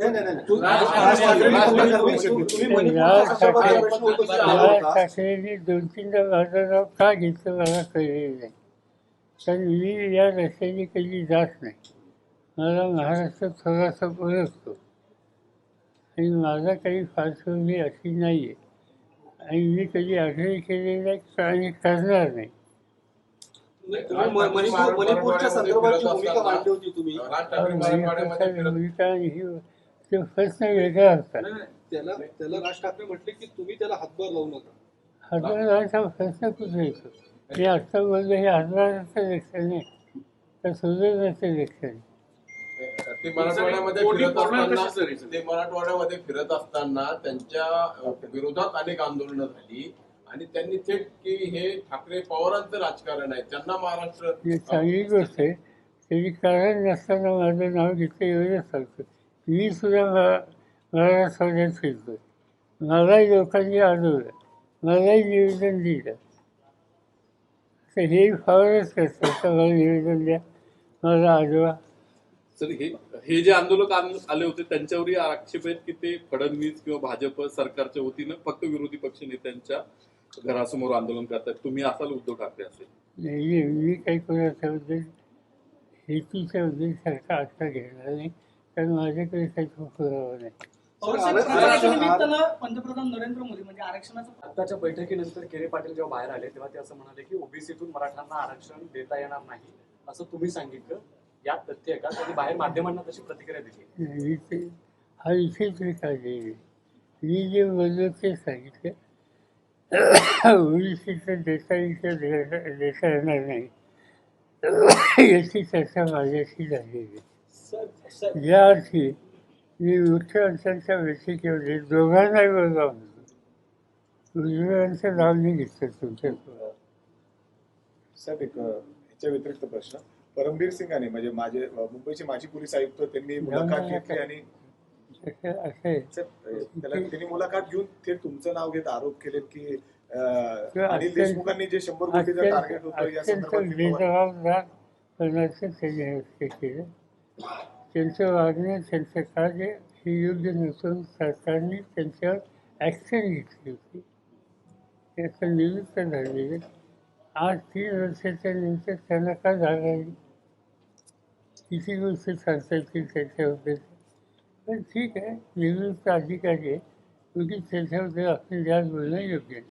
नाही राज ठाकरेंनी संदर्भात दोन तीनदा माझं नाव का घेतलं मला कळलेलं नाही कारण मी या रस्त्याने कधी जात नाही मला महाराष्ट्र थोडासा ओळखतो आणि माझा काही पार्श्वभूमी अशी नाही आहे आणि मी कधी आग्रह केलेला नाही आणि करणार नाही म- मणिपूरच्या संदर्भातची भूमिका मांडली होती तुम्ही भूमिका ही ते प्रश्न वेगळा नाही, नाही, त्याला त्याला राज ठाकरे म्हटले की तुम्ही त्याला हातभार लावू नका. हातभाराचा प्रश्न कुठे येतो? हे हातभाराचं लक्षण नाही. तर आहे. ते मराठवाड्यामध्ये कोणी फिरत बोलणार असताना? ते मराठवाड्यामध्ये फिरत असताना त्यांच्या अ, विरोधात अनेक आंदोलनं झाली. आणि त्यांनी थेट की हे ठाकरे पवारांचं राजकारण आहे. त्यांना महाराष्ट्र ही चांगली गोष्ट आहे. त्याची कारण नसताना माझं नाव घेतलं एवढंच सांगतो मी सुद्धा मरा महाराष्ट्रात फिरतो मलाही लोकांनी आढळलं मलाही निवेदन दिलं. तर हे फारच कसं तर मला निवेदन द्या. मला आजोबा सर हे हे जे आंदोलक आले होते त्यांच्यावरही आक्षेप आहेत की ते फडणवीस किंवा भाजप सरकारच्या वतीनं फक्त विरोधी पक्ष नेत्यांच्या घरासमोर आंदोलन करतात तुम्ही असाल उद्धव ठाकरे असेल. नाही मी काही कोणाच्याबद्दल हेतूच्या बद्दल सारखा आत्ता घेणार नाही. कारण माझ्याकडे काही पुरावा नाही. पंतप्रधान नरेंद्र मोदी म्हणजे आरक्षणाचं आताच्या बैठकीनंतर केरे पाटील जेव्हा बाहेर आले तेव्हा ते असं म्हणाले की ओबीसीतून मराठ्यांना आरक्षण देता येणार नाही असं तुम्ही सांगितलं. यात तथ्य का? त्यांनी बाहेर माध्यमांना तशी प्रतिक्रिया दिली. हा विषयच काढलेला मी जे बोललो ते सांगितलं. ओबीसीचं देता देता येणार नाही. याची चर्चा माझ्याशी झालेली. या अर्थी मी मुख्यमंत्र्यांच्या बैठकीमध्ये दोघांनाही बोलवा म्हणतो उजव्यांचं नाव नाही घेतलं तुमच्यासोबत साहेब एक ह्याच्या व्यतिरिक्त प्रश्न. परमबीर सिंगाने म्हणजे माझे मुंबईचे माजी पोलीस आयुक्त त्यांनी मुलाखत घेतली आणि त्यांनी मुलाखत घेऊन थेट तुमचं नाव घेत आरोप केलेत की अनिल देशमुखांनी जे शंभर कोटीचं टार्गेट होतं या संदर्भात त्यांचं वागणं त्यांचं कार्य हे योग्य नसून सरकारने त्यांच्यावर ॲक्शन घेतली होती. त्याचं निमित्त झालेले आज तीन वर्षाच्या नंतर त्यांना का जागा किती गोष्टी सांगता येतील त्याच्याबद्दल? पण ठीक आहे निवृत्त अधिकारी आहे उगीच त्याच्याबद्दल आपण जास्त बोलणं योग्य नाही.